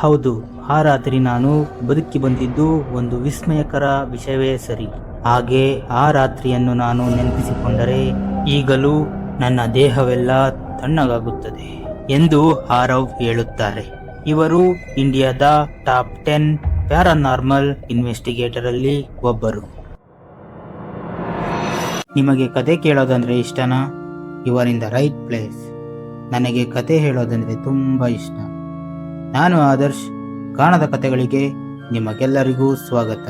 ಹೌದು, ಆ ರಾತ್ರಿ ನಾನು ಬದುಕಿ ಬಂದಿದ್ದು ಒಂದು ವಿಸ್ಮಯಕರ ವಿಷಯವೇ ಸರಿ. ಹಾಗೆ ಆ ರಾತ್ರಿಯನ್ನು ನಾನು ನೆನಪಿಸಿಕೊಂಡರೆ ಈಗಲೂ ನನ್ನ ದೇಹವೆಲ್ಲ ತಣ್ಣಗಾಗುತ್ತದೆ ಎಂದು ಆರವ್ ಹೇಳುತ್ತಾರೆ. ಇವರು ಇಂಡಿಯಾದ ಟಾಪ್ ಟೆನ್ ಪ್ಯಾರಾನಾರ್ಮಲ್ ಇನ್ವೆಸ್ಟಿಗೇಟರ್ ಅಲ್ಲಿ ಒಬ್ಬರು. ನಿಮಗೆ ಕತೆ ಕೇಳೋದಂದ್ರೆ ಇಷ್ಟನಾ? ಇವರಿಂದ ರೈಟ್ ಪ್ಲೇಸ್. ನನಗೆ ಕತೆ ಹೇಳೋದಂದ್ರೆ ತುಂಬ ಇಷ್ಟ. ನಾನು ಆದರ್ಶ್. ಕಾಣದ ಕಥೆಗಳಿಗೆ ನಿಮಗೆಲ್ಲರಿಗೂ ಸ್ವಾಗತ.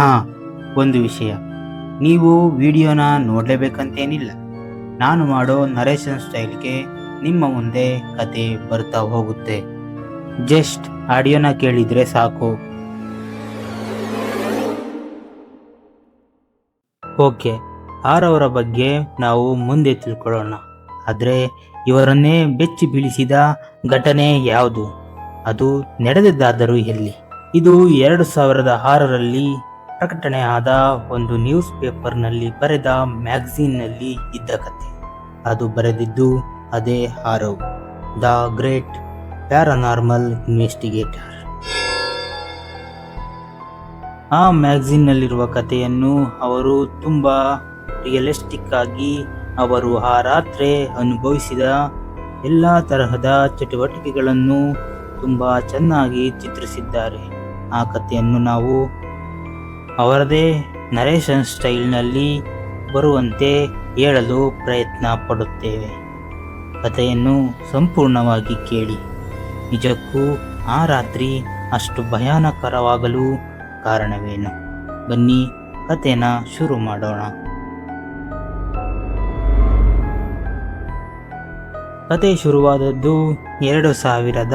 ಹಾ, ಒಂದು ವಿಷಯ. ನೀವು ವಿಡಿಯೋನ ನೋಡಲೇಬೇಕಂತೇನಿಲ್ಲ. ನಾನು ಮಾಡೋ ನರೇಶನ್ ಸ್ಟೈಲ್ಗೆ ನಿಮ್ಮ ಮುಂದೆ ಕತೆ ಬರ್ತಾ ಹೋಗುತ್ತೆ. ಜಸ್ಟ್ ಆಡಿಯೋನ ಕೇಳಿದ್ರೆ ಸಾಕು. ಓಕೆ, ಆರವರ ಬಗ್ಗೆ ನಾವು ಮುಂದೆ ತಿಳ್ಕೊಳ್ಳೋಣ. ಆದರೆ ಇವರನ್ನೇ ಬೆಚ್ಚಿ ಬೀಳಿಸಿದ ಘಟನೆ ಯಾವುದು? ಅದು ನಡೆದಿದ್ದಾದರೂ ಎಲ್ಲಿ ಇದು ಎರಡು ಸಾವಿರದ ಆರರಲ್ಲಿ ಪ್ರಕಟಣೆ ಆದ ಒಂದು ನ್ಯೂಸ್ ಪೇಪರ್ನಲ್ಲಿ ಬರೆದ ಮ್ಯಾಗಝೀನ್ನಲ್ಲಿ ಇದ್ದ ಕತೆ. ಅದು ಬರೆದಿದ್ದು ಅದೇ Aarav the great paranormal investigator. ಆ ಮ್ಯಾಗ್ಝಿನ್ನಲ್ಲಿರುವ ಕಥೆಯನ್ನು ಅವರು ತುಂಬ ರಿಯಲಿಸ್ಟಿಕ್ ಆಗಿ ಅವರು ಆ ರಾತ್ರಿ ಅನುಭವಿಸಿದ ಎಲ್ಲ ತರಹದ ಚಟುವಟಿಕೆಗಳನ್ನು ತುಂಬ ಚೆನ್ನಾಗಿ ಚಿತ್ರಿಸಿದ್ದಾರೆ. ಆ ಕಥೆಯನ್ನು ನಾವು ಅವರದೇ ನರೇಶನ್ ಸ್ಟೈಲ್ನಲ್ಲಿ ಬರುವಂತೆ ಹೇಳಲು ಪ್ರಯತ್ನ ಪಡುತ್ತೇವೆ. ಕಥೆಯನ್ನು ಸಂಪೂರ್ಣವಾಗಿ ಕೇಳಿ. ನಿಜಕ್ಕೂ ಆ ರಾತ್ರಿ ಅಷ್ಟು ಭಯಾನಕರವಾಗಲು ಕಾರಣವೇನು? ಬನ್ನಿ ಕಥೆನ ಶುರು ಮಾಡೋಣ. ಕತೆ ಶುರುವಾದದ್ದು ಎರಡು ಸಾವಿರದ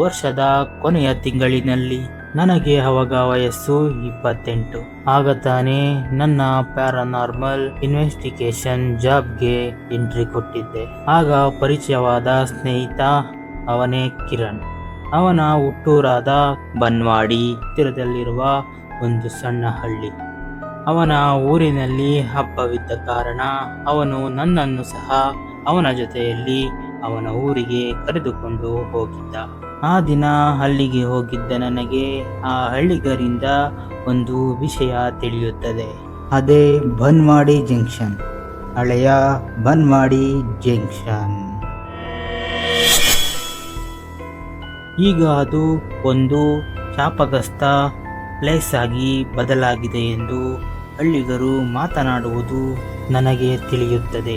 ವರ್ಷದ ಕೊನೆಯ ತಿಂಗಳಿನಲ್ಲಿ. ನನಗೆ ಅವಾಗ ವಯಸ್ಸು ಇಪ್ಪತ್ತೆಂಟು. ಆಗ ತಾನೇ ನನ್ನ ಪ್ಯಾರಾನಾರ್ಮಲ್ ಇನ್ವೆಸ್ಟಿಗೇಷನ್ ಜಾಬ್ಗೆ ಎಂಟ್ರಿ ಕೊಟ್ಟಿದ್ದೆ. ಆಗ ಪರಿಚಯವಾದ ಸ್ನೇಹಿತ ಅವನೇ ಕಿರಣ್. ಅವನ ಹುಟ್ಟೂರಾದ ಬನ್ವಾಡಿ ಹತ್ತಿರದಲ್ಲಿರುವ ಒಂದು ಸಣ್ಣ ಹಳ್ಳಿ. ಅವನ ಊರಿನಲ್ಲಿ ಹಬ್ಬವಿದ್ದ ಕಾರಣ ಅವನು ನನ್ನನ್ನು ಸಹ ಅವನ ಜೊತೆಯಲ್ಲಿ ಅವನ ಊರಿಗೆ ಕರೆದುಕೊಂಡು ಹೋಗಿದ್ದ. ಆ ದಿನ ಹಳ್ಳಿಗೆ ಹೋಗಿದ್ದ ನನಗೆ ಆ ಹಳ್ಳಿಗರಿಂದ ಒಂದು ವಿಷಯ ತಿಳಿಯುತ್ತದೆ. ಅದೇ ಬನ್ವಾಡಿ ಜಂಕ್ಷನ್, ಹಳೆಯ ಬನ್ವಾಡಿ ಜಂಕ್ಷನ್. ಈಗ ಅದು ಒಂದು ಶಾಪಗ್ರಸ್ತ ಪ್ಲೇಸ್ ಆಗಿ ಬದಲಾಗಿದೆ ಎಂದು ಹಳ್ಳಿಗರು ಮಾತನಾಡುವುದು ನನಗೆ ತಿಳಿಯುತ್ತದೆ.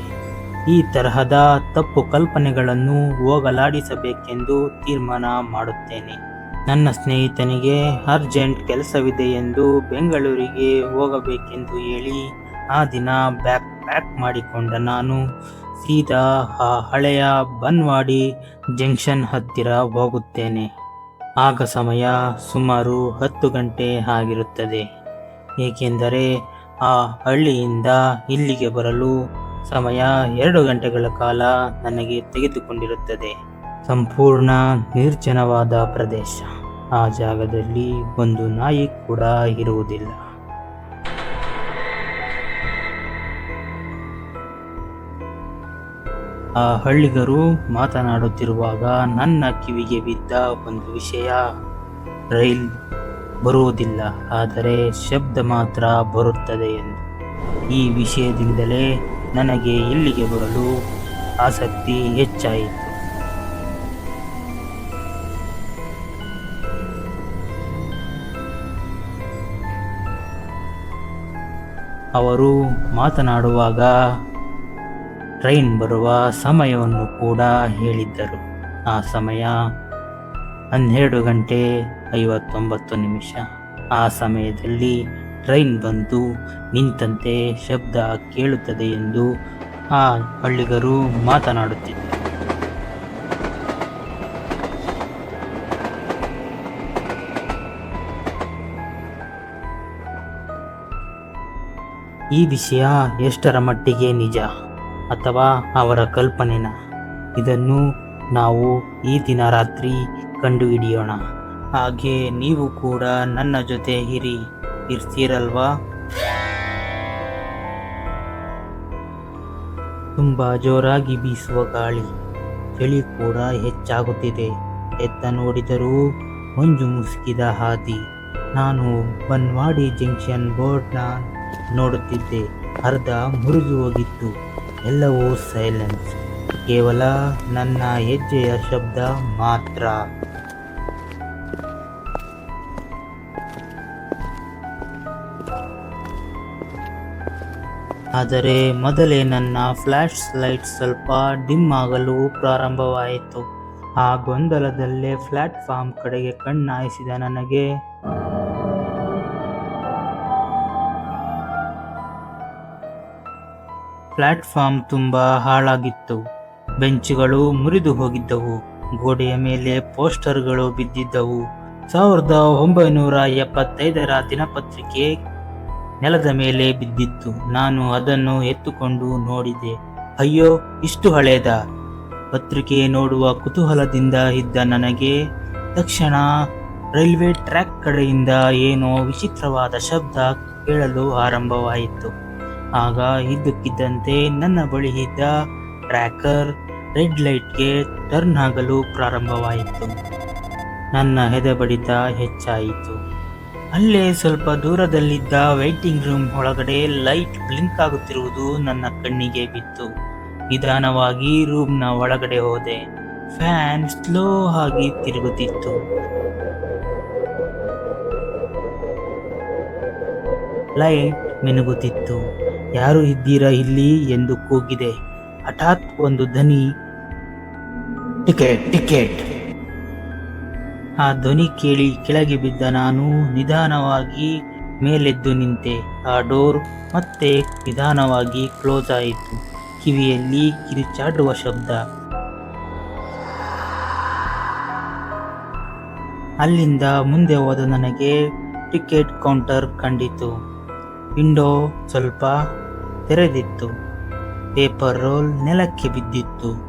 ಈ ತರಹದ ತಪ್ಪು ಕಲ್ಪನೆಗಳನ್ನು ಹೋಗಲಾಡಿಸಬೇಕೆಂದು ತೀರ್ಮಾನ ಮಾಡುತ್ತೇನೆ. ನನ್ನ ಸ್ನೇಹಿತನಿಗೆ ಅರ್ಜೆಂಟ್ ಕೆಲಸವಿದೆ ಎಂದು ಬೆಂಗಳೂರಿಗೆ ಹೋಗಬೇಕೆಂದು ಹೇಳಿ ಆ ದಿನ ಬ್ಯಾಗ್ ಪ್ಯಾಕ್ ಮಾಡಿಕೊಂಡ ನಾನು ಸೀದಾ ಆ ಹಳೆಯ ಬನ್ವಾಡಿ ಜಂಕ್ಷನ್ ಹತ್ತಿರ ಹೋಗುತ್ತೇನೆ. ಆಗ ಸಮಯ ಸುಮಾರು ಹತ್ತು ಗಂಟೆ ಆಗಿರುತ್ತದೆ. ಏಕೆಂದರೆ ಆ ಹಳ್ಳಿಯಿಂದ ಇಲ್ಲಿಗೆ ಬರಲು ಸಮಯ ಎರಡು ಗಂಟೆಗಳ ಕಾಲ ನನಗೆ ತೆಗೆದುಕೊಂಡಿರುತ್ತದೆ. ಸಂಪೂರ್ಣ ನಿರ್ಜನವಾದ ಪ್ರದೇಶ. ಆ ಜಾಗದಲ್ಲಿ ಒಂದು ನಾಯಿ ಕೂಡ ಇರುವುದಿಲ್ಲ. ಆ ಹಳ್ಳಿಗರು ಮಾತನಾಡುತ್ತಿರುವಾಗ ನನ್ನ ಕಿವಿಗೆ ಬಿದ್ದ ಒಂದು ವಿಷಯ. ರೈಲ್ ಬರುವುದಿಲ್ಲ, ಆದರೆ ಶಬ್ದ ಮಾತ್ರ ಬರುತ್ತದೆ ಎಂದು. ಈ ವಿಷಯದಿಂದಲೇ ನನಗೆ ಇಲ್ಲಿಗೆ ಬರಲು ಆಸಕ್ತಿ ಹೆಚ್ಚಾಯಿತು. ಅವರು ಮಾತನಾಡುವಾಗ ಟ್ರೈನ್ ಬರುವ ಸಮಯವನ್ನು ಕೂಡ ಹೇಳಿದ್ದರು. ಆ ಸಮಯ ಹನ್ನೆರಡು ಗಂಟೆ ಐವತ್ತೊಂಬತ್ತು ನಿಮಿಷ. ಆ ಸಮಯದಲ್ಲಿ ಟ್ರೈನ್ ಬಂತು ನಿಂತಂತೆ ಶಬ್ದ ಕೇಳುತ್ತದೆ ಎಂದು ಆ ಹಳ್ಳಿಗರು ಮಾತನಾಡುತ್ತಿದ್ದರು. ಈ ವಿಷಯ ಎಷ್ಟರ ಮಟ್ಟಿಗೆ ನಿಜ ಅಥವಾ ಅವರ ಕಲ್ಪನೆನ? ಇದನ್ನು ನಾವು ಈ ದಿನ ರಾತ್ರಿ ಕಂಡುಹಿಡಿಯೋಣ. ಹಾಗೆ ನೀವು ಕೂಡ ನನ್ನ ಜೊತೆ ಇರಿ. ಇರ್ತೀರಲ್ವಾ? ತುಂಬ ಜೋರಾಗಿ ಬೀಸುವ ಗಾಳಿ ಚಳಿ ಕೂಡ ಹೆಚ್ಚಾಗುತ್ತಿದೆ. ಎತ್ತ ನೋಡಿದರೂ ಮಂಜು ಮುಸುಕಿದ ಹಾದಿ. ನಾನು ಬನ್ವಾಡಿ ಜಂಕ್ಷನ್ ಬೋರ್ಡ್ನ ನೋಡುತ್ತಿದ್ದೆ. ಅರ್ಧ ಮುರಿದು ಹೋಗಿತ್ತು. ಎಲ್ಲವೂ ಸೈಲೆನ್ಸ್. ಕೇವಲ ನನ್ನ ಹೆಜ್ಜೆಯ ಶಬ್ದ ಮಾತ್ರ. ಆದರೆ ಮೊದಲೇ ನನ್ನ ಫ್ಲ್ಯಾಶ್ ಲೈಟ್ ಸ್ವಲ್ಪ ಡಿಮ್ ಆಗಲು ಪ್ರಾರಂಭವಾಯಿತು. ಆ ಗೊಂದಲದಲ್ಲೇ ಪ್ಲಾಟ್ಫಾರ್ಮ್ ಕಡೆಗೆ ಕಣ್ಣಾಯಿಸಿದ ನನಗೆ, ಪ್ಲಾಟ್ಫಾರ್ಮ್ ತುಂಬ ಹಾಳಾಗಿತ್ತು. ಬೆಂಚುಗಳು ಮುರಿದು ಹೋಗಿದ್ದವು. ಗೋಡೆಯ ಮೇಲೆ ಪೋಸ್ಟರ್ಗಳು ಬಿದ್ದಿದ್ದವು. ಸಾವಿರದ ಒಂಬೈನೂರ ಎಪ್ಪತ್ತೈದರ ದಿನಪತ್ರಿಕೆ ನೆಲದ ಮೇಲೆ ಬಿದ್ದಿತ್ತು. ನಾನು ಅದನ್ನು ಎತ್ತುಕೊಂಡು ನೋಡಿದೆ. ಅಯ್ಯೋ, ಇಷ್ಟು ಹಳೆಯದ ಪತ್ರಿಕೆ ನೋಡುವ ಕುತೂಹಲದಿಂದ ಇದ್ದ ನನಗೆ ತಕ್ಷಣ ರೈಲ್ವೆ ಟ್ರ್ಯಾಕ್ ಕಡೆಯಿಂದ ಏನೋ ವಿಚಿತ್ರವಾದ ಶಬ್ದ ಕೇಳಲು ಆರಂಭವಾಯಿತು. ಆಗ ಇದ್ದಕ್ಕಿದ್ದಂತೆ ನನ್ನ ಬಳಿ ಇದ್ದ ಟ್ರ್ಯಾಕರ್ ರೆಡ್ ಲೈಟ್ಗೆ ಟರ್ನ್ ಆಗಲು ಪ್ರಾರಂಭವಾಯಿತು. ನನ್ನ ಹೆದಬಡಿತ ಹೆಚ್ಚಾಯಿತು. ಅಲ್ಲೇ ಸ್ವಲ್ಪ ದೂರದಲ್ಲಿದ್ದ ವೈಟಿಂಗ್ ರೂಮ್ ಒಳಗಡೆ ಲೈಟ್ ಬ್ಲಿಂಕ್ ಆಗುತ್ತಿರುವುದು ನನ್ನ ಕಣ್ಣಿಗೆ ಬಿತ್ತು. ನಿಧಾನವಾಗಿ ರೂಮ್ನ ಒಳಗಡೆ ಹೋದೆ. ಫ್ಯಾನ್ ಸ್ಲೋ ಆಗಿ ತಿರುಗುತ್ತಿತ್ತು. ಲೈಟ್ ಮಿನುಗುತ್ತಿತ್ತು. ಯಾರು ಇದ್ದೀರಾ ಇಲ್ಲಿ ಎಂದು ಕೂಗಿದೆ. ಹಠಾತ್ ಒಂದು ಧ್ವನಿ, ಟಿಕೆಟ್ ಟಿಕೆಟ್. ಆ ಧ್ವನಿ ಕೇಳಿ ಕೆಳಗೆ ಬಿದ್ದ ನಾನು ನಿಧಾನವಾಗಿ ಮೇಲೆದ್ದು ನಿಂತೆ. ಆ ಡೋರ್ ಮತ್ತೆ ನಿಧಾನವಾಗಿ ಕ್ಲೋಸ್ ಆಯಿತು. ಕಿವಿಯಲ್ಲಿ ಕಿರಿಚಾಡುವ ಶಬ್ದ. ಅಲ್ಲಿಂದ ಮುಂದೆ ಹೋದ ನನಗೆ ಟಿಕೆಟ್ ಕೌಂಟರ್ ಕಂಡಿತು. ವಿಂಡೋ ಸ್ವಲ್ಪ ತೆರೆದಿತ್ತು. ಪೇಪರ್ ರೋಲ್ ನೆಲಕ್ಕೆ ಬಿದ್ದಿತ್ತು.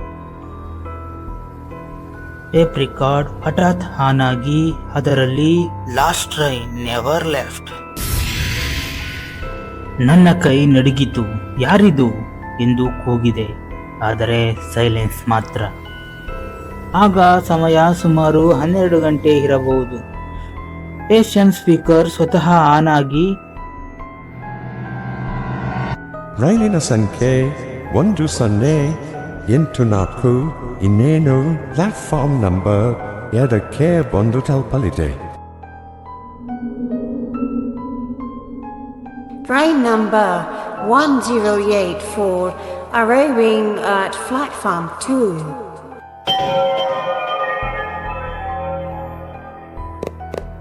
ಟೇಪ್ ರಿಕಾರ್ಡ್ ಹಠಾತ್ ಆನ್ ಆಗಿ ಅದರಲ್ಲಿ ಲಾಸ್ಟ್ ಟ್ರೈ ನೆವರ್ ಲೆಫ್ಟ್. ನನ್ನ ಕೈ ನಡುಗಿತು, ಯಾರಿದು? ಎಂದು ಕೂಗಿದೆ, ಆದರೆ ಸೈಲೆನ್ಸ್ ಮಾತ್ರ. ಆಗ ಸಮಯ ಸುಮಾರು ಹನ್ನೆರಡು ಗಂಟೆ ಇರಬಹುದು. ಸ್ಟೇಷನ್ ಸ್ಪೀಕರ್ ಸ್ವತಃ ಆನ್ ಆಗಿ ರೈಲಿನ ಸಂಖ್ಯೆ ಒಂದು ಸೊನ್ನೆ ಎಂಟು ನಾಲ್ಕು ಇನ್ನೇನು? ಪ್ಲಾಟ್ಫಾರ್ಮ್ ನಂಬರ್ ಎರಡಕ್ಕೆ ಬಂದು ತಲುಪಲಿದೆ Train number 1084 arriving at platform 2.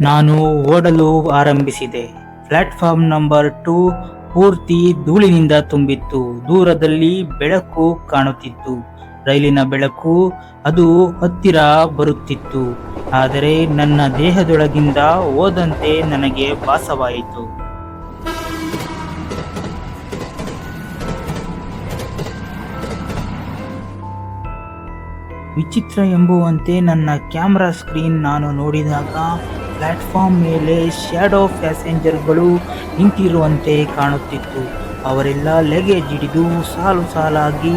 ನಾನು ಓಡಲು ಆರಂಭಿಸಿದೆ. ಪ್ಲಾಟ್ಫಾರ್ಮ್ ನಂಬರ್ ಟೂ ಪೂರ್ತಿ ಧೂಳಿನಿಂದ ತುಂಬಿತ್ತು. ದೂರದಲ್ಲಿ ಬೆಳಕು ಕಾಣುತ್ತಿತ್ತು. ರೈಲಿನ ಬೆಳಕು ಅದು ಹತ್ತಿರ ಬರುತ್ತಿತ್ತು. ಆದರೆ ನನ್ನ ದೇಹದೊಳಗಿಂದ ಓದಂತೆ ನನಗೆ ಭಾಸವಾಯಿತು. ವಿಚಿತ್ರ ಎಂಬುವಂತೆ ನನ್ನ ಕ್ಯಾಮ್ರಾ ಸ್ಕ್ರೀನ್ ನಾನು ನೋಡಿದಾಗ ಪ್ಲಾಟ್ಫಾರ್ಮ್ ಮೇಲೆ ಶ್ಯಾಡೋ ಪ್ಯಾಸೆಂಜರ್ಗಳು ನಿಂತಿರುವಂತೆ ಕಾಣುತ್ತಿತ್ತು. ಅವರೆಲ್ಲ ಲಗೇಜ್ ಹಿಡಿದು ಸಾಲು ಸಾಲಾಗಿ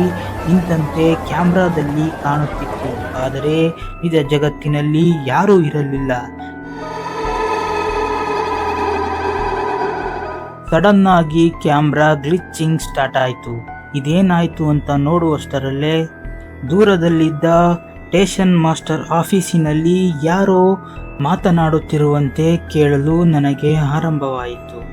ನಿಂತಂತೆ ಕ್ಯಾಮ್ರಾದಲ್ಲಿ ಕಾಣುತ್ತಿತ್ತು. ಆದರೆ ನಿಜ ಜಗತ್ತಿನಲ್ಲಿ ಯಾರೂ ಇರಲಿಲ್ಲ. ಸಡನ್ ಆಗಿ ಕ್ಯಾಮ್ರಾ ಗ್ಲಿಚಿಂಗ್ ಸ್ಟಾರ್ಟ್ ಆಯಿತು. ಇದೇನಾಯಿತು ಅಂತ ನೋಡುವಷ್ಟರಲ್ಲೇ ದೂರದಲ್ಲಿದ್ದ ಸ್ಟೇಷನ್ ಮಾಸ್ಟರ್ ಆಫೀಸಿನಲ್ಲಿ ಯಾರೋ ಮಾತನಾಡುತ್ತಿರುವಂತೆ ಕೇಳಲು ನನಗೆ ಆರಂಭವಾಯಿತು.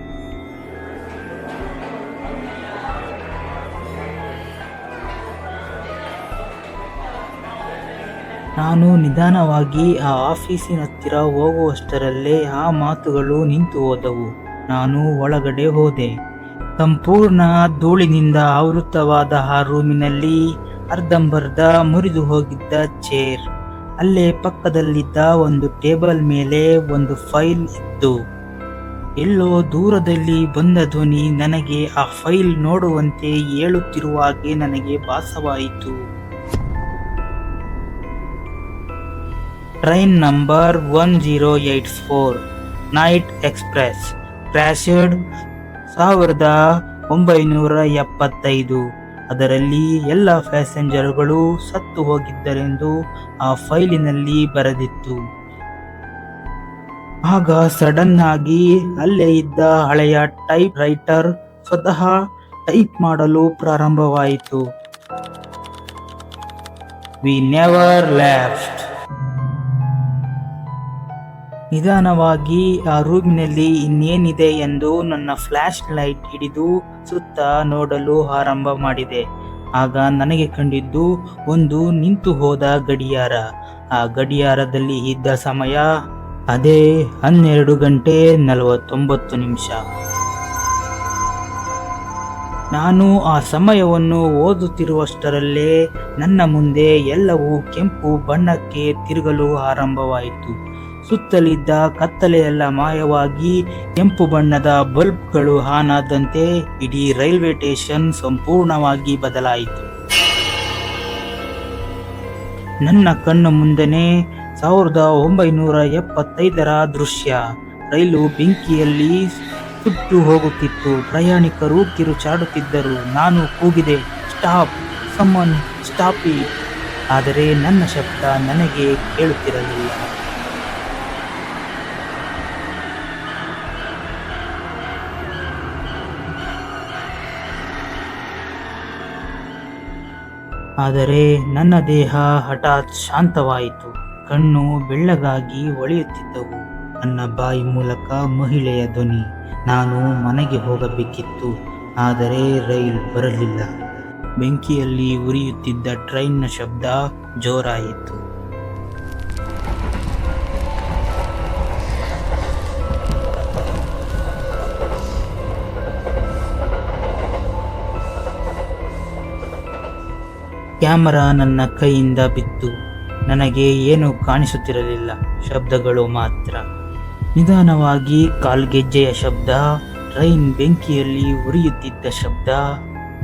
ನಾನು ನಿಧಾನವಾಗಿ ಆ ಆಫೀಸಿನ ಹತ್ತಿರ ಹೋಗುವಷ್ಟರಲ್ಲೇ ಆ ಮಾತುಗಳು ನಿಂತು ಹೋದವು. ನಾನು ಒಳಗಡೆ ಹೋದೆ. ಸಂಪೂರ್ಣ ಧೂಳಿನಿಂದ ಆವೃತವಾದ ಆ ರೂಮಿನಲ್ಲಿ ಅರ್ಧಂಬರ್ಧ ಮುರಿದು ಹೋಗಿದ್ದ ಚೇರ್. ಅಲ್ಲೇ ಪಕ್ಕದಲ್ಲಿದ್ದ ಒಂದು ಟೇಬಲ್ ಮೇಲೆ ಒಂದು ಫೈಲ್ ಇತ್ತು. ಎಲ್ಲೋ ದೂರದಲ್ಲಿ ಬಂದ ಧ್ವನಿ ನನಗೆ ಆ ಫೈಲ್ ನೋಡುವಂತೆ ಹೇಳುತ್ತಿರುವಾಗೆ ನನಗೆ ಭಾಸವಾಯಿತು. Train number one zero eight four, night express crashed ಸಾವಿರದ ಒಂಬೈನೂರ ಎಪ್ಪತ್ತೈದು. ಅದರಲ್ಲಿ ಎಲ್ಲ ಪ್ಯಾಸೆಂಜರ್ಗಳು ಸತ್ತು ಹೋಗಿದ್ದರೆಂದು ಆ ಫೈಲಿನಲ್ಲಿ ಬರೆದಿತ್ತು. ಆಗ ಸಡನ್ ಆಗಿ ಅಲ್ಲೇ ಇದ್ದ ಹಳೆಯ ಟೈಪ್ ರೈಟರ್ ಸ್ವತಃ ಟೈಪ್ ಮಾಡಲು ಪ್ರಾರಂಭವಾಯಿತು. ವಿ ನೆವರ್ ಲೆಫ್ಟ್ ನಿಧಾನವಾಗಿ ಆ ರೂಮಿನಲ್ಲಿ ಇನ್ನೇನಿದೆ ಎಂದು ನನ್ನ ಫ್ಲ್ಯಾಶ್ ಲೈಟ್ ಹಿಡಿದು ಸುತ್ತ ನೋಡಲು ಆರಂಭ ಮಾಡಿದೆ. ಆಗ ನನಗೆ ಕಂಡಿದ್ದು ಒಂದು ನಿಂತು ಹೋದ ಗಡಿಯಾರ. ಆ ಗಡಿಯಾರದಲ್ಲಿ ಇದ್ದ ಸಮಯ ಅದೇ ಹನ್ನೆರಡು ಗಂಟೆ ನಲವತ್ತೊಂಬತ್ತು ನಿಮಿಷ. ನಾನು ಆ ಸಮಯವನ್ನು ಓದುತ್ತಿರುವಷ್ಟರಲ್ಲೇ ನನ್ನ ಮುಂದೆ ಎಲ್ಲವೂ ಕೆಂಪು ಬಣ್ಣಕ್ಕೆ ತಿರುಗಲು ಆರಂಭವಾಯಿತು. ಸುತ್ತಲಿದ್ದ ಕತ್ತಲೆಯೆಲ್ಲ ಮಾಯವಾಗಿ ಕೆಂಪು ಬಣ್ಣದ ಬಲ್ಬ್ಗಳು ಹಾನಾದಂತೆ ಇಡೀ ರೈಲ್ವೆ ಸ್ಟೇಷನ್ ಸಂಪೂರ್ಣವಾಗಿ ಬದಲಾಯಿತು. ನನ್ನ ಕಣ್ಣು ಮುಂದೆನೆ ಸಾವಿರದ ಒಂಬೈನೂರ ಎಪ್ಪತ್ತೈದರ ದೃಶ್ಯ. ರೈಲು ಬೆಂಕಿಯಲ್ಲಿ ಸುಟ್ಟು ಹೋಗುತ್ತಿತ್ತು. ಪ್ರಯಾಣಿಕರು ಕಿರುಚಾಡುತ್ತಿದ್ದರು. ನಾನು ಕೂಗಿದೆ, ಸ್ಟಾಪ್, ಸಮನ್, ಸ್ಟಾಪಿ. ಆದರೆ ನನ್ನ ಶಬ್ದ ನನಗೆ ಕೇಳುತ್ತಿರಲಿಲ್ಲ. ಆದರೆ ನನ್ನ ದೇಹ ಹಠಾತ್ ಶಾಂತವಾಯಿತು. ಕಣ್ಣು ಬೆಳ್ಳಗಾಗಿ ಒಳೆಯುತ್ತಿದ್ದವು. ನನ್ನ ಬಾಯಿ ಮೂಲಕ ಮಹಿಳೆಯ ಧ್ವನಿ, ನಾನು ಮನೆಗೆ ಹೋಗಬೇಕಿತ್ತು, ಆದರೆ ರೈಲ್ ಬರಲಿಲ್ಲ. ಬೆಂಕಿಯಲ್ಲಿ ಉರಿಯುತ್ತಿದ್ದ ಟ್ರೈನ್ನ ಶಬ್ದ ಜೋರಾಯಿತು. ಕ್ಯಾಮರಾ ನನ್ನ ಕೈಯಿಂದ ಬಿತ್ತು. ನನಗೆ ಏನು ಕಾಣಿಸುತ್ತಿರಲಿಲ್ಲ. ಶಬ್ದಗಳು ಮಾತ್ರ. ನಿಧಾನವಾಗಿ ಕಾಲ್ಗೆಜ್ಜೆಯ ಶಬ್ದ, ರೈನ್ ಬೆಂಕಿಯಲ್ಲಿ ಉರಿಯುತ್ತಿದ್ದ ಶಬ್ದ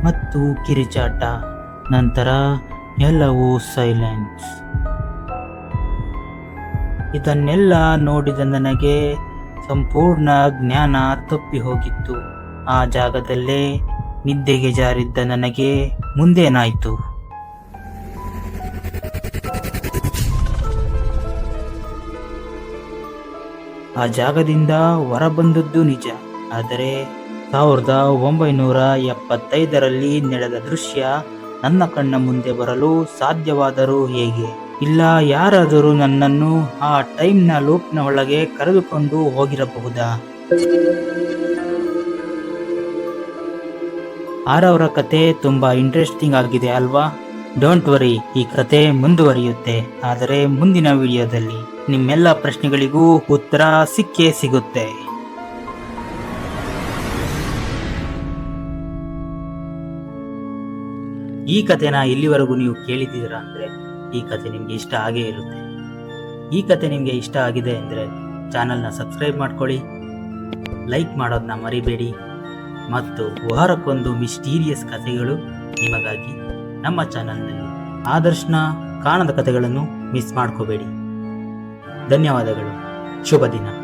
ಮತ್ತು ಕಿರಿಚಾಟ. ನಂತರ ಎಲ್ಲವೂ ಸೈಲೆನ್ಸ್ ಇದನ್ನೆಲ್ಲ ನೋಡಿದ ನನಗೆ ಸಂಪೂರ್ಣ ಜ್ಞಾನ ತಪ್ಪಿ ಹೋಗಿತ್ತು. ಆ ಜಾಗದಲ್ಲೇ ನಿದ್ದೆಗೆ ಜಾರಿದ್ದ ನನಗೆ ಮುಂದೇನಾಯಿತು? ಆ ಜಾಗದಿಂದ ಹೊರಬಂದದ್ದು ನಿಜ. ಆದರೆ ಸಾವಿರದ ಒಂಬೈನೂರ ಎಪ್ಪತ್ತೈದರಲ್ಲಿ ನಡೆದ ದೃಶ್ಯ ನನ್ನ ಕಣ್ಣ ಮುಂದೆ ಬರಲು ಸಾಧ್ಯವಾದರೂ ಹೇಗೆ? ಇಲ್ಲ, ಯಾರಾದರೂ ನನ್ನನ್ನು ಆ ಟೈಮ್ನ ಲೂಪ್ನ ಒಳಗೆ ಕರೆದುಕೊಂಡು ಹೋಗಿರಬಹುದಾ? ಆರವರ ಕತೆ ತುಂಬಾ ಇಂಟ್ರೆಸ್ಟಿಂಗ್ ಆಗಿದೆ ಅಲ್ವಾ? ಡೋಂಟ್ ವರಿ ಈ ಕತೆ ಮುಂದುವರಿಯುತ್ತೆ. ಆದರೆ ಮುಂದಿನ ವಿಡಿಯೋದಲ್ಲಿ. ನಿಮ್ಮೆಲ್ಲ ಪ್ರಶ್ನೆಗಳಿಗೂ ಉತ್ತರ ಸಿಕ್ಕೇ ಸಿಗುತ್ತೆ. ಈ ಕಥೆನ ಇಲ್ಲಿವರೆಗೂ ನೀವು ಕೇಳಿದ್ದೀರಾ ಅಂದರೆ ಈ ಕತೆ ನಿಮಗೆ ಇಷ್ಟ ಆಗೇ ಇರುತ್ತೆ. ಈ ಕತೆ ನಿಮಗೆ ಇಷ್ಟ ಆಗಿದೆ ಅಂದರೆ ಚಾನಲ್ನ ಸಬ್ಸ್ಕ್ರೈಬ್ ಮಾಡ್ಕೊಳ್ಳಿ. ಲೈಕ್ ಮಾಡೋದನ್ನ ಮರಿಬೇಡಿ. ಮತ್ತು ವಾರಕ್ಕೊಂದು ಮಿಸ್ಟೀರಿಯಸ್ ಕಥೆಗಳು ನಿಮಗಾಗಿ ನಮ್ಮ ಚಾನಲ್ನಲ್ಲಿ ಆದರ್ಶನ ಕಾಣದ ಕಥೆಗಳನ್ನು ಮಿಸ್ ಮಾಡ್ಕೋಬೇಡಿ. ಧನ್ಯವಾದಗಳು. ಶುಭ ದಿನ.